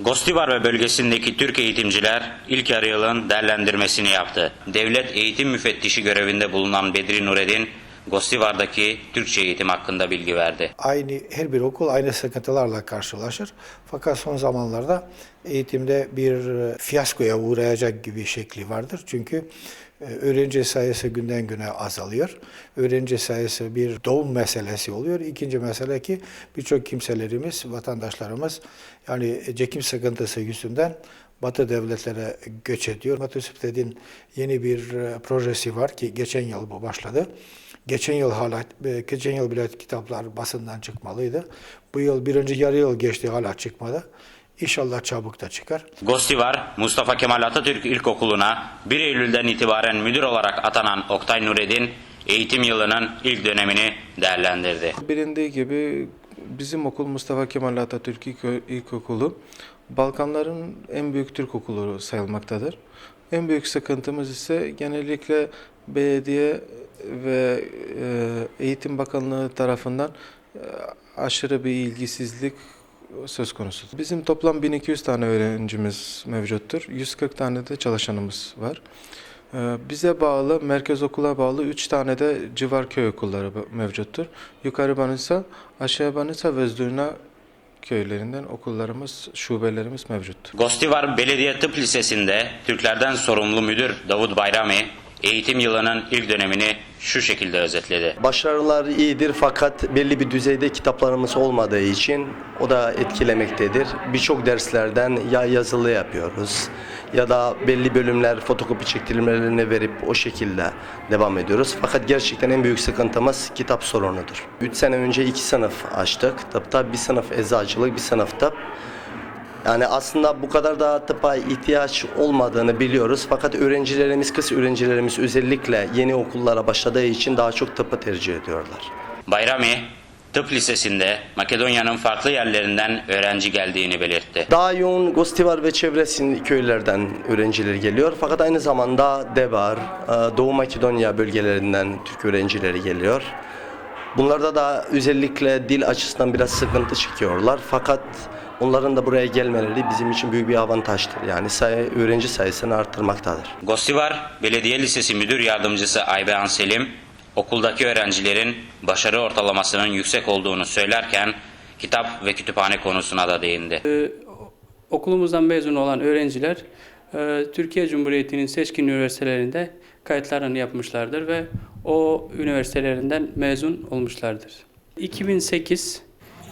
Gostivar ve bölgesindeki Türk eğitimciler ilk yarı yılın değerlendirmesini yaptı. Devlet eğitim müfettişi görevinde bulunan Bedri Nureddin, Gostivar'daki Türkçe eğitim hakkında bilgi verdi. Aynı her bir okul aynı sıkıntılarla karşılaşır. Fakat son zamanlarda eğitimde bir e, fiyaskoya uğrayacak gibi şekli vardır. Çünkü e, öğrenci sayısı günden güne azalıyor. Öğrenci sayısı bir doğum meselesi oluyor. İkinci mesele ki birçok kimselerimiz, vatandaşlarımız yani çekim sıkıntısı yüzünden Batı devletlere göç ediyor. Batı Süpted'in yeni bir e, projesi var ki geçen yıl bu başladı. Geçen yıl hala, e, geçen yıl bile kitaplar basından çıkmalıydı. Bu yıl birinci yarı yıl geçti hala çıkmadı. İnşallah çabuk da çıkar. Gostivar, Mustafa Kemal Atatürk İlkokulu'na 1 Eylül'den itibaren müdür olarak atanan Oktay Nureddin, eğitim yılının ilk dönemini değerlendirdi. Bilindiği gibi bizim okul Mustafa Kemal Atatürk İlk- İlkokulu Balkanların en büyük Türk okulu sayılmaktadır. En büyük sıkıntımız ise genellikle belediye ve e, Eğitim Bakanlığı tarafından e, aşırı bir ilgisizlik söz konusu. Bizim toplam 1200 tane öğrencimiz mevcuttur. 140 tane de çalışanımız var. Ee, Bize bağlı, merkez okula bağlı 3 tane de civar köy okulları mevcuttur. Yukarı Banisa, aşağı Banisa ve Zdurna köylerinden okullarımız, şubelerimiz mevcuttur. Gostivar Belediye Tıp Lisesi'nde Türklerden sorumlu müdür Davut Bayrami, eğitim yılının ilk dönemini şu şekilde özetledi. Başarılar iyidir fakat belli bir düzeyde kitaplarımız olmadığı için o da etkilemektedir. Birçok derslerden ya yazılı yapıyoruz ya da belli bölümler fotokopi çektirmelerini verip o şekilde devam ediyoruz. Fakat gerçekten en büyük sıkıntımız kitap sorunudur. 3 sene önce 2 sınıf açtık. Tıpta bir sınıf eczacılık, bir sınıf tıp. Yani aslında bu kadar da tıpa ihtiyaç olmadığını biliyoruz. Fakat öğrencilerimiz, kız öğrencilerimiz özellikle yeni okullara başladığı için daha çok tıpı tercih ediyorlar. Bayrami, Tıp Lisesi'nde Makedonya'nın farklı yerlerinden öğrenci geldiğini belirtti. Daha yoğun Gostivar ve çevresinin köylerden öğrenciler geliyor. Fakat aynı zamanda Debar, e, Doğu Makedonya bölgelerinden Türk öğrencileri geliyor. Bunlarda da özellikle dil açısından biraz sıkıntı çekiyorlar. Fakat onların da buraya gelmeleri bizim için büyük bir avantajdır. Yani sayı, öğrenci sayısını arttırmaktadır. Gostivar Belediye Lisesi Müdür Yardımcısı Aybehan Selim, okuldaki öğrencilerin başarı ortalamasının yüksek olduğunu söylerken kitap ve kütüphane konusuna da değindi. Okulumuzdan mezun olan öğrenciler e, Türkiye Cumhuriyeti'nin seçkin üniversitelerinde kayıtlarını yapmışlardır ve o üniversitelerinden mezun olmuşlardır.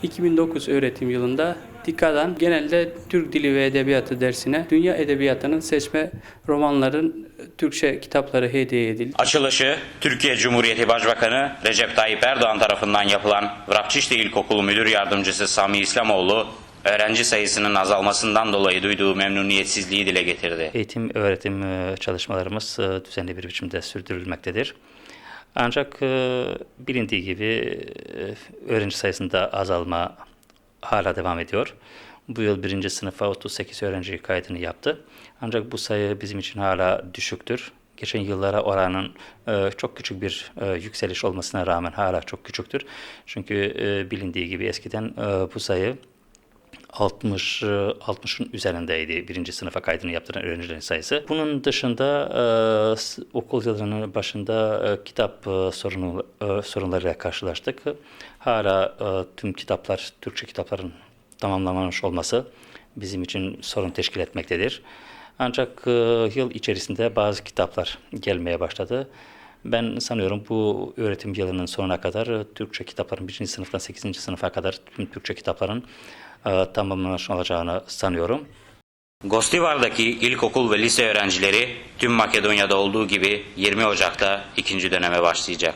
2008-2009 öğretim yılında DİKA'dan genelde Türk Dili ve Edebiyatı dersine dünya edebiyatının seçme romanların Türkçe kitapları hediye edildi. Açılışı Türkiye Cumhuriyeti Başbakanı Recep Tayyip Erdoğan tarafından yapılan Vrapçişli İlkokulu Müdür Yardımcısı Sami İslamoğlu, öğrenci sayısının azalmasından dolayı duyduğu memnuniyetsizliği dile getirdi. Eğitim öğretim e, çalışmalarımız e, düzenli bir biçimde sürdürülmektedir. Ancak e, bilindiği gibi e, öğrenci sayısında azalma hala devam ediyor. Bu yıl birinci sınıfa 38 öğrenci kaydını yaptı. Ancak bu sayı bizim için hala düşüktür. Geçen yıllara oranın e, çok küçük bir yükseliş olmasına rağmen hala çok küçüktür. Çünkü bilindiği gibi eskiden bu sayı 60 e, 60'ın üzerindeydi birinci sınıfa kaydını yaptıran öğrencilerin sayısı. Bunun dışında e, okul yılının başında e, kitap e, sorunu e, sorunlarıyla karşılaştık. Hala e, tüm kitaplar Türkçe kitapların tamamlanmamış olması bizim için sorun teşkil etmektedir. Ancak e, yıl içerisinde bazı kitaplar gelmeye başladı. Ben sanıyorum bu öğretim yılının sonuna kadar e, Türkçe kitapların 1. sınıftan 8. sınıfa kadar tüm Türkçe kitapların e, tamamlanmış olacağını sanıyorum. Gostivar'daki ilkokul ve lise öğrencileri tüm Makedonya'da olduğu gibi 20 Ocak'ta ikinci döneme başlayacak.